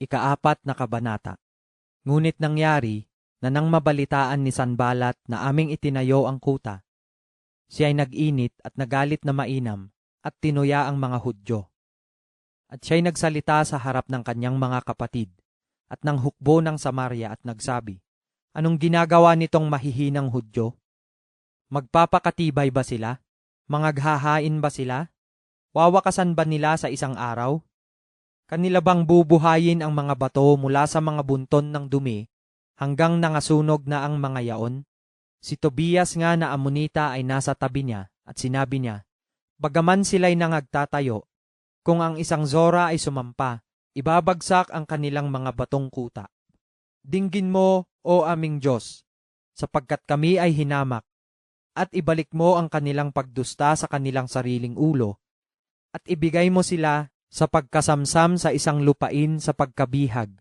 Ikaapat na kabanata. Ngunit nangyari na nang mabalitaan ni Sanbalat na aming itinayo ang kuta, siya ay nag-init at nagalit na mainam at tinuya ang mga Hudyo. At siya'y nagsalita sa harap ng kanyang mga kapatid at ng hukbo ng Samaria at nagsabi, Anong ginagawa nitong mahihinang Hudyo? Magpapakatibay ba sila? Mangaghahain ba sila? Wawakasan ba nila sa isang araw? Kanila bang bubuhayin ang mga bato mula sa mga bunton ng dumi hanggang nangasunog na ang mga yaon? Si Tobias nga na Amonita ay nasa tabi niya at sinabi niya, Bagaman sila'y nangagtatayo, kung ang isang zora ay sumampa, ibabagsak ang kanilang mga batong kuta. Dinggin mo, o aming Diyos, sapagkat kami ay hinamak, at ibalik mo ang kanilang pagdusta sa kanilang sariling ulo, at ibigay mo sila sa pagkasamsam sa isang lupain sa pagkabihag.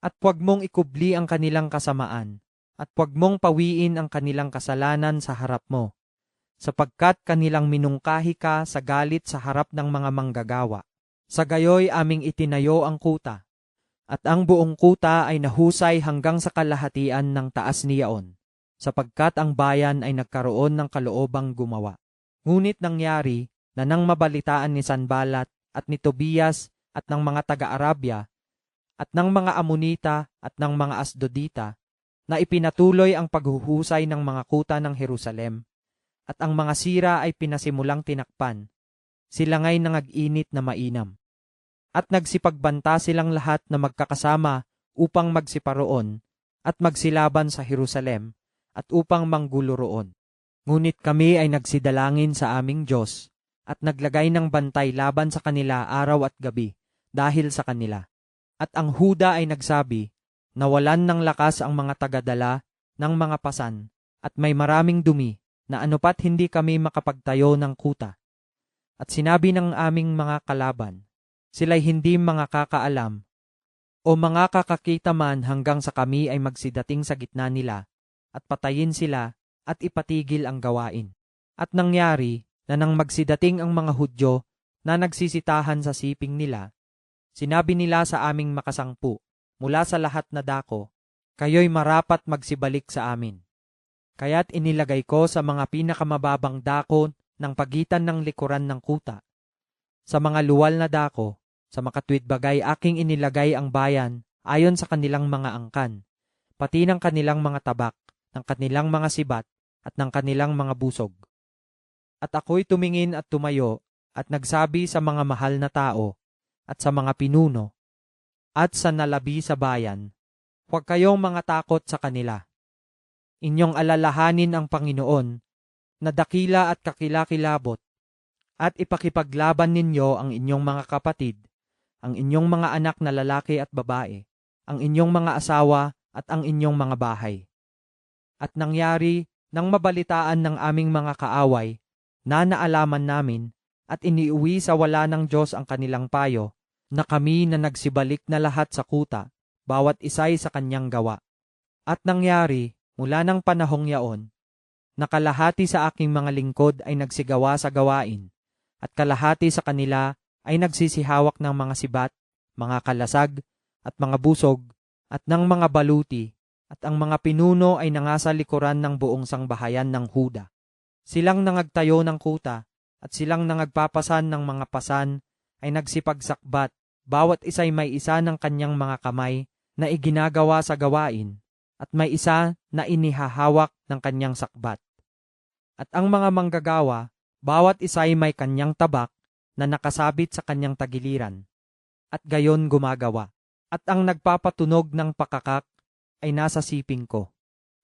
At huwag mong ikubli ang kanilang kasamaan, at huwag mong pawiin ang kanilang kasalanan sa harap mo, sapagkat kanilang minungkahi ka sa galit sa harap ng mga manggagawa. Sa gayoy aming itinayo ang kuta, at ang buong kuta ay nahusay hanggang sa kalahatian ng taas niyaon, sapagkat ang bayan ay nagkaroon ng kaloobang gumawa. Ngunit nangyari na nang mabalitaan ni Sanbalat at ni Tobias at ng mga taga-Arabia at ng mga Amonita at ng mga Asdodita na ipinatuloy ang paghuhusay ng mga kuta ng Jerusalem at ang mga sira ay pinasimulang tinakpan. Sila ngay nangag-init na mainam. At nagsipagbanta silang lahat na magkakasama upang magsiparoon at magsilaban sa Jerusalem at upang manggulo roon. Ngunit kami ay nagsidalangin sa aming Diyos at naglagay ng bantay laban sa kanila araw at gabi dahil sa kanila. At ang Huda ay nagsabi, nawalan ng lakas ang mga tagadala ng mga pasan at may maraming dumi na anupat hindi kami makapagtayo ng kuta. At sinabi ng aming mga kalaban, sila'y hindi mga kakaalam o mga kakakita man hanggang sa kami ay magsidating sa gitna nila at patayin sila at ipatigil ang gawain. At nangyari na nang magsidating ang mga Hudyo na nagsisitahan sa siping nila, sinabi nila sa aming makasangpu mula sa lahat na dako, kayo'y marapat magsibalik sa amin. Kaya't inilagay ko sa mga pinakamababang dako ng pagitan ng likuran ng kuta. Sa mga luwal na dako, sa makatwid bagay aking inilagay ang bayan ayon sa kanilang mga angkan, pati ng kanilang mga tabak, ng kanilang mga sibat, at ng kanilang mga busog. At ako'y tumingin at tumayo at nagsabi sa mga mahal na tao at sa mga pinuno at sa nalabi sa bayan, huwag kayong mga takot sa kanila. Inyong alalahanin ang Panginoon na dakila at kakilakilabot at ipakipaglaban ninyo ang inyong mga kapatid, ang inyong mga anak na lalaki at babae, ang inyong mga asawa at ang inyong mga bahay. At nangyari nang mabalitaan ng aming mga kaaway na naalaman namin at iniuwi sa wala ng Diyos ang kanilang payo, na kami na nagsibalik na lahat sa kuta, bawat isay sa kanyang gawa. At nangyari, mula ng panahong yaon, nakalahati sa aking mga lingkod ay nagsigawa sa gawain, at kalahati sa kanila ay nagsisihawak ng mga sibat, mga kalasag, at mga busog, at ng mga baluti, at ang mga pinuno ay nangasa likuran ng buong sangbahayan ng Huda. Silang nangagtayo ng kuta, at silang nangagpapasan ng mga pasan ay nagsipagsakbat, bawat isa'y may isa ng kanyang mga kamay na iginagawa sa gawain, at may isa na inihahawak ng kanyang sakbat. At ang mga manggagawa, bawat isa'y may kanyang tabak na nakasabit sa kanyang tagiliran, at gayon gumagawa. At ang nagpapatunog ng pakakak ay nasa siping ko.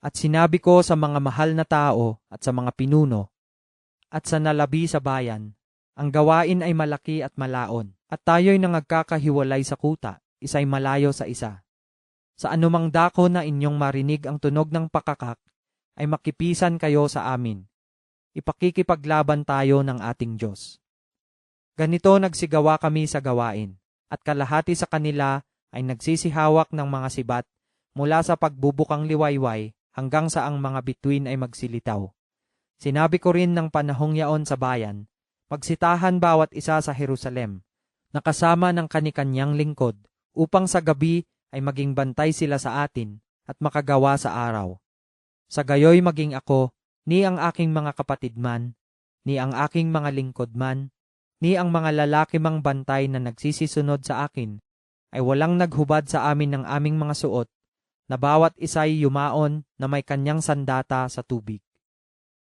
At sinabi ko sa mga mahal na tao at sa mga pinuno, at sa nalabi sa bayan, ang gawain ay malaki at malaon, at tayo'y nangagkakahiwalay sa kuta, isa'y malayo sa isa. Sa anumang dako na inyong marinig ang tunog ng pakakak, ay makipisan kayo sa amin. Ipakikipaglaban tayo ng ating Diyos. Ganito nagsigawa kami sa gawain, at kalahati sa kanila ay nagsisihawak ng mga sibat mula sa pagbubukang liwayway hanggang sa ang mga bituin ay magsilitaw. Sinabi ko rin ng panahong yaon sa bayan, pagsitahan bawat isa sa Jerusalem, nakasama ng kanikanyang lingkod, upang sa gabi ay maging bantay sila sa atin at makagawa sa araw. Sa gayoy maging ako, ni ang aking mga kapatid man, ni ang aking mga lingkod man, ni ang mga lalaki mang bantay na nagsisisunod sa akin, ay walang naghubad sa amin ng aming mga suot, na bawat isa'y yumaon na may kanyang sandata sa tubig.